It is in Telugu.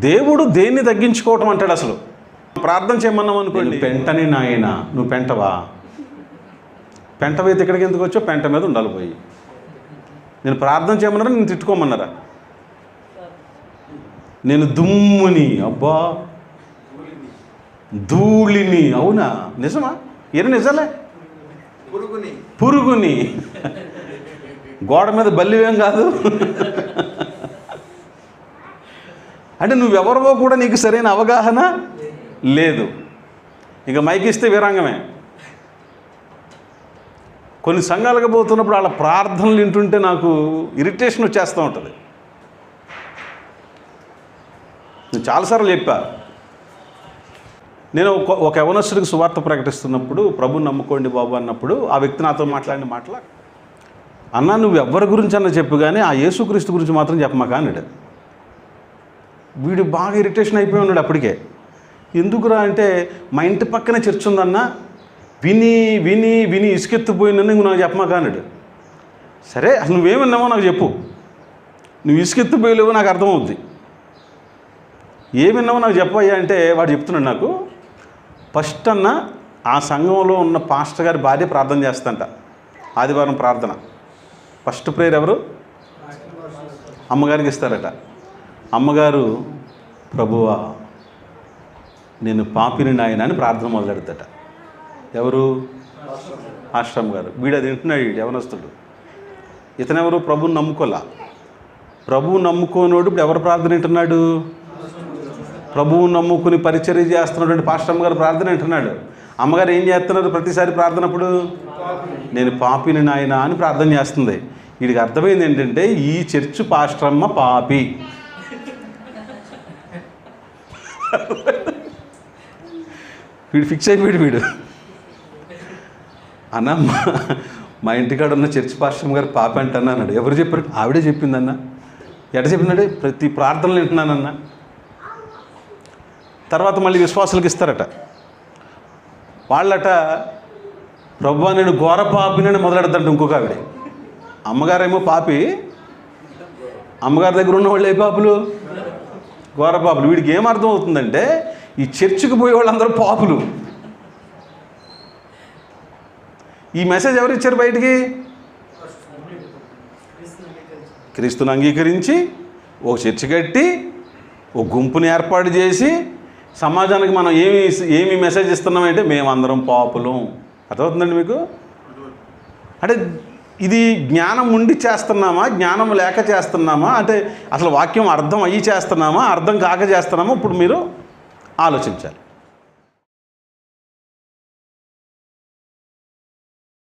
దేవుడు దేన్ని తగ్గించుకోవటం అంటాడు అసలు? ప్రార్థన చేయమన్నాం అనుకోండి పెంటని నాయన నువ్వు పెంటవా? పెంట వేతి ఇక్కడికి ఎందుకు వచ్చో పెంట మీద ఉండాలి పోయి. నేను ప్రార్థన చేయమన్నారా? నేను తిట్టుకోమన్నారా? నేను దుమ్ముని అబ్బా. ధూళిని అవునా? నిజమా? ఏం నిజలే? పురుగుని. పురుగుని. గోడ మీద బల్లివేం కాదు. అంటే నువ్వెవరివో కూడా నీకు సరైన అవగాహన లేదు. ఇక మైకిస్తే వీరాంగమే. కొన్ని సంఘాలకు పోతున్నప్పుడు వాళ్ళ ప్రార్థనలు వింటుంటే నాకు ఇరిటేషన్ వచ్చేస్తూ ఉంటుంది. నేను చాలాసార్లు చెప్పా. నేను ఒక ఒక యవనస్తుడికి సువార్త ప్రకటిస్తున్నప్పుడు ప్రభు నమ్ముకోండి బాబు అన్నప్పుడు ఆ వ్యక్తి నాతో మాట్లాడిన మాటల అన్నా నువ్వు ఎవరి గురించి అన్న చెప్పు కానీ ఆ యేసుక్రీస్తు గురించి మాత్రం చెప్పమాక అన్నాడు వీడు బాగా ఇరిటేషన్ అయిపోయి ఉన్నాడు అప్పటికే. ఎందుకురా అంటే మా ఇంటి పక్కనే చర్చ్ ఉందన్న విని విని విని ఇసుకెత్తిపోయిందని నువ్వు నాకు చెప్పమాక అన్నాడు. సరే అసలు నువ్వేమన్నావో నాకు చెప్పు. నువ్వు ఇసుకెత్తిపోయలేవో నాకు అర్థమవుద్ది. ఏమిన్నావో నాకు చెప్పయ్యా అంటే వాడు చెప్తున్నాడు నాకు ఫస్ట్ అన్న ఆ సంఘంలో ఉన్న పాస్టర్ గారి భార్య ప్రార్థన చేస్తంట. ఆదివారం ప్రార్థన. ఫస్ట్ ప్రేయర్ ఎవరు? అమ్మగారికి ఇస్తారట. అమ్మగారు ప్రభువా నేను పాపిని నాయన అని ప్రార్థన మొదలెడతాట. ఎవరు? ఆశ్రమ్ గారు. వీడు అది వింటున్నాడు వీడు యవనస్తుడు. ఇతనెవరు? ప్రభుని నమ్ముకోలా? ప్రభువు నమ్ముకోనోడు ఇప్పుడు ఎవరు ప్రార్థన వింటున్నాడు? ప్రభువు నమ్ముకుని పరిచర్య చేస్తున్నటువంటి పాస్టమ్ గారు ప్రార్థన వింటున్నాడు. అమ్మగారు ఏం చేస్తున్నారు ప్రతిసారి ప్రార్థనప్పుడు? నేను పాపిని నాయన అని ప్రార్థన చేస్తుంది. వీడికి అర్థమైంది ఏంటంటే ఈ చర్చ్ పాస్టమ్మ పాపి. వీడు ఫిక్స్ అయిపోయాడు వీడు. అన్న మా- మా ఇంటికాడ ఉన్న చర్చి పాస్టమ్ గారు పాప అంటన్నా అన్నాడు. ఎవరు చెప్పారు? ఆవిడే చెప్పిందన్న. ఎట చెప్పిందంటే ప్రతి ప్రార్థనలు వింటున్నానన్న తర్వాత మళ్ళీ విశ్వాసులకు ఇస్తారట. వాళ్ళట ప్రభు నేను ఘోర పాపినని మొదలెడతాడు ఇంకొక ఆవిడ. అమ్మగారేమో పాపి. అమ్మగారి దగ్గర ఉన్న వాళ్ళు ఏ పాపులు? ఘోర పాపులు వీడికి ఏమర్థం అవుతుందంటే ఈ చర్చికి పోయే వాళ్ళందరూ పాపులు. ఈ మెసేజ్ ఎవరు ఇచ్చారు బయటికి? క్రీస్తుని అంగీకరించి ఒక చర్చి కట్టి ఒక గుంపుని ఏర్పాటు చేసి సమాజానికి మనం ఏమి ఏమి మెసేజ్ ఇస్తున్నామంటే మేమందరం పాపులం. అర్థమవుతుందండి మీకు? అంటే ఇది జ్ఞానం ఉండి చేస్తున్నామా? జ్ఞానం లేక చేస్తున్నామా? అంటే అసలు వాక్యం అర్థం అయ్యి చేస్తున్నామా? అర్థం కాక చేస్తున్నామా? ఇప్పుడు మీరు ఆలోచించాలి.